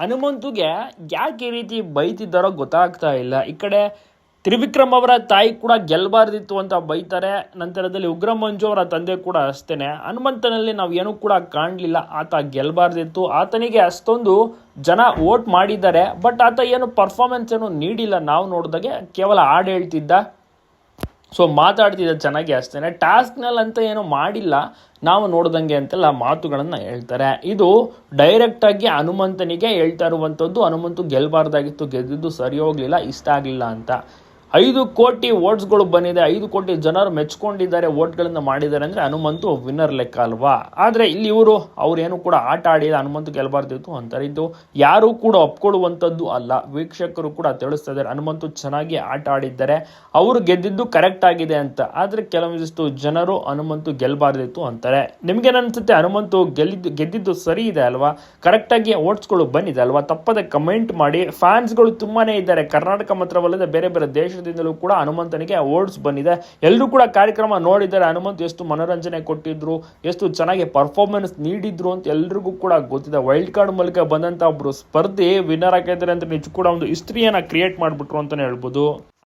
ಹನುಮಂತುಗೆ ಯಾಕೆ ಈ ರೀತಿ ಬೈತಿದ್ದಾರೋ ಗೊತ್ತಾಗ್ತಾ ಇಲ್ಲ. ಈ ಕಡೆ ತ್ರಿವಿಕ್ರಮ್ ಅವರ ತಾಯಿ ಕೂಡ ಗೆಲ್ಲಬಾರ್ದಿತ್ತು ಅಂತ ಬೈತಾರೆ. ನಂತರದಲ್ಲಿ ಉಗ್ರ ಮಂಜು ಅವರ ತಂದೆ ಕೂಡ ಅಷ್ಟೇನೆ. ಹನುಮಂತನಲ್ಲಿ ನಾವು ಏನೂ ಕೂಡ ಕಾಣಲಿಲ್ಲ. ಆತ ಗೆಲ್ಲಬಾರ್ದಿತ್ತು ಆತನಿಗೆ ಅಷ್ಟೊಂದು ಜನ ವೋಟ್ ಮಾಡಿದ್ದಾರೆ. ಬಟ್ ಆತ ಏನು ಪರ್ಫಾರ್ಮೆನ್ಸ್ ಏನು ನೀಡಿಲ್ಲ. ನಾವು ನೋಡಿದಾಗೆ ಕೇವಲ ಹಾಡು ಹೇಳ್ತಿದ್ದ. ಸೊ ಮಾತಾಡ್ತಿದ್ದ ಚೆನ್ನಾಗಿ ಅಷ್ಟೇ ಟಾಸ್ಕ್ನಲ್ಲಿ ಅಂತ ಏನು ಮಾಡಿಲ್ಲ. ನಾವು ನೋಡ್ದಂಗೆ ಅಂತೆಲ್ಲ ಮಾತುಗಳನ್ನು ಹೇಳ್ತಾರೆ. ಇದು ಡೈರೆಕ್ಟಾಗಿ ಹನುಮಂತನಿಗೆ ಹೇಳ್ತಾ ಇರುವಂಥದ್ದು. ಹನುಮಂತು ಗೆಲ್ಲಬಾರ್ದಾಗಿತ್ತು ಗೆದ್ದಿದ್ದು ಸರಿ ಹೋಗಲಿಲ್ಲ, ಇಷ್ಟ ಆಗಲಿಲ್ಲ ಅಂತ. ಐದು ಕೋಟಿ ವೋಟ್ಸ್ಗಳು ಬಂದಿದೆ. ಐದು ಕೋಟಿ ಜನರು ಮೆಚ್ಕೊಂಡಿದ್ದಾರೆ ವೋಟ್ಗಳನ್ನು ಮಾಡಿದ್ದಾರೆ ಅಂದರೆ ಹನುಮಂತು ವಿನ್ನರ್ ಲೆಕ್ಕ ಅಲ್ವಾ? ಆದರೆ ಇಲ್ಲಿ ಇವರು, ಅವ್ರೇನು ಕೂಡ ಆಟ ಆಡಿಲ್ಲ, ಹನುಮಂತು ಗೆಲ್ಲಬಾರ್ದಿತ್ತು ಅಂತಾರೆ. ಇದು ಯಾರೂ ಕೂಡ ಒಪ್ಕೊಳ್ಳುವಂಥದ್ದು ಅಲ್ಲ. ವೀಕ್ಷಕರು ಕೂಡ ತಿಳಿಸ್ತಾ ಇದ್ದಾರೆ, ಹನುಮಂತು ಚೆನ್ನಾಗಿ ಆಟ ಆಡಿದ್ದಾರೆ. ಅವರು ಗೆದ್ದಿದ್ದು ಕರೆಕ್ಟ್ ಆಗಿದೆ ಅಂತ. ಆದರೆ ಕೆಲವೊಂದಿಷ್ಟು ಜನರು ಹನುಮಂತು ಗೆಲ್ಬಾರ್ದಿತ್ತು ಅಂತಾರೆ. ನಿಮಗೇನನ್ಸುತ್ತೆ ಹನುಮಂತು ಗೆಲ್ಲಿದ್ದು, ಗೆದ್ದಿದ್ದು ಸರಿ ಇದೆ ಅಲ್ವಾ? ಕರೆಕ್ಟಾಗಿ ಓಟ್ಸ್ಗಳು ಬಂದಿದೆ ಅಲ್ವಾ? ತಪ್ಪದೆ ಕಮೆಂಟ್ ಮಾಡಿ. ಫ್ಯಾನ್ಸ್ಗಳು ತುಂಬಾನೇ ಇದ್ದಾರೆ. ಕರ್ನಾಟಕ ಮಾತ್ರವಲ್ಲದೆ ಬೇರೆ ಬೇರೆ ದೇಶದಿಂದಲೂ ಕೂಡ ಹನುಮಂತನಿಗೆ ಅವಾರ್ಡ್ಸ್ ಬಂದಿದೆ. ಎಲ್ಲರೂ ಕೂಡ ಕಾರ್ಯಕ್ರಮ ನೋಡಿದರೆ ಹನುಮಂತ್ ಎಷ್ಟು ಮನೋರಂಜನೆ ಕೊಟ್ಟಿದ್ರು, ಎಷ್ಟು ಚೆನ್ನಾಗಿ ಪರ್ಫಾರ್ಮೆನ್ಸ್ ನೀಡಿದ್ರು ಅಂತ ಎಲ್ರಿಗೂ ಕೂಡ ಗೊತ್ತಿದೆ. ವೈಲ್ಡ್ ಕಾರ್ಡ್ ಮೂಲಕ ಬಂದಂತ ಒಬ್ರು ಸ್ಪರ್ಧಿ ವಿನ್ನರ್ ಆಗಿದ್ದಾರೆ ಅಂತ ನಿಜ ಕೂಡ ಒಂದು ಹಿಸ್ಟ್ರಿಯನ್ನ ಕ್ರಿಯೇಟ್ ಮಾಡಿಬಿಟ್ರು ಅಂತಾನೆ ಹೇಳ್ಬೋದು.